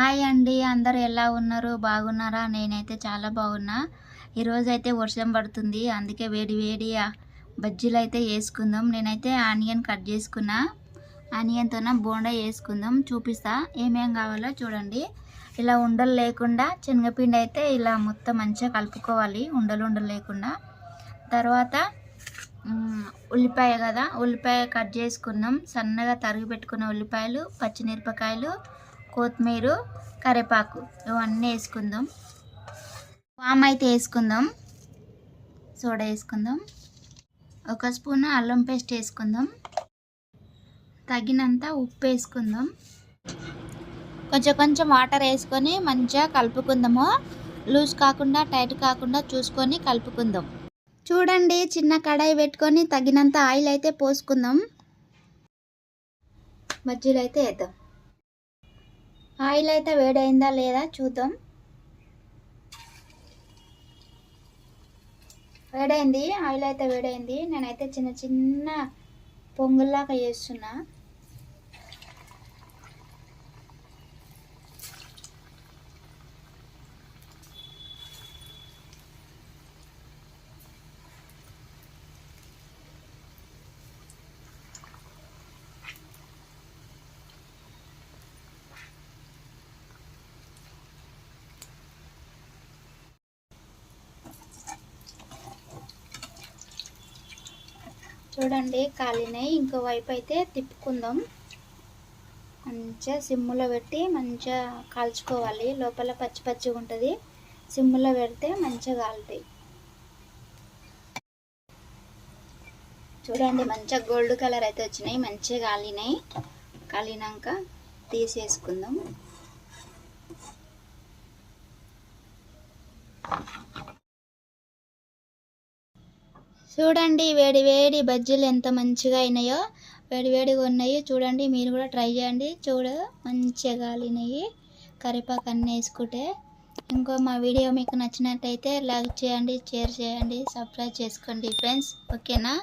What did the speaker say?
Hi అండి అందరు ఎలా ఉన్నారు? బాగున్నారా? నేనైతే చాలా బాగున్నా. ఈరోజైతే వర్షం పడుతుంది అందుకే వేడి వేడి బజ్జీలు అయితే వేసుకుందాం. నేనైతే ఆనియన్ కట్ చేసుకున్నా. ఆనియన్తోన బోండా వేసుకుందాం చూపిస్తా. ఏమేం కావాలో చూడండి. ఇలా ఉండలు లేకుండా శనగపిండి అయితే ఇలా మొత్తం మంచిగా కలుపుకోవాలి ఉండలు ఉండలు లేకుండా. తర్వాత ఉల్లిపాయ కదా ఉల్లిపాయ కట్ చేసుకుందాం. సన్నగా తరిగి పెట్టుకున్న ఉల్లిపాయలు పచ్చిమిరపకాయలు కొత్తిమీర కరివేపాకు ఇవన్నీ వేసుకుందాం. వామ్ అయితే వేసుకుందాం. సోడా వేసుకుందాం. ఒక స్పూన్ అల్లం పేస్ట్ వేసుకుందాం. తగినంత ఉప్పు వేసుకుందాం. కొంచెం కొంచెం వాటర్ వేసుకొని మంచిగా కలుపుకుందాము. లూజ్ కాకుండా టైట్ కాకుండా చూసుకొని కలుపుకుందాం. చూడండి చిన్న కడాయి పెట్టుకొని తగినంత ఆయిల్ అయితే పోసుకుందాం. బజ్జీలు అయితే వేద్దాం. ఆయిల్ అయితే వేడైందా లేదా చూద్దాం. వేడైంది ఆయిల్ అయితే వేడైంది. నేనైతే చిన్న చిన్న పొంగుల్లాగా చేస్తున్నా. చూడండి కాలినాయి ఇంకో వైపు అయితే తిప్పుకుందాం. మంచిగా సిమ్ములో పెట్టి మంచిగా కాల్చుకోవాలి. లోపల పచ్చి పచ్చిగా ఉంటుంది. సిమ్ములో పెడితే మంచిగా కాలుతాయి. చూడండి మంచిగా గోల్డ్ కలర్ అయితే వచ్చినాయి. మంచిగా కాలినాయి. కాలినాక తీసేసుకుందాం. చూడండి వేడి వేడి బజ్జీలు ఎంత మంచిగా అయినాయో. వేడి వేడిగా ఉన్నాయి. చూడండి మీరు కూడా ట్రై చేయండి. చూడ మంచిగా కాలినాయి కరివేపాకు అన్నీ వేసుకుంటే. ఇంకో మా వీడియో మీకు నచ్చినట్టయితే లైక్ చేయండి షేర్ చేయండి సబ్స్క్రైబ్ చేసుకోండి ఫ్రెండ్స్. ఓకేనా?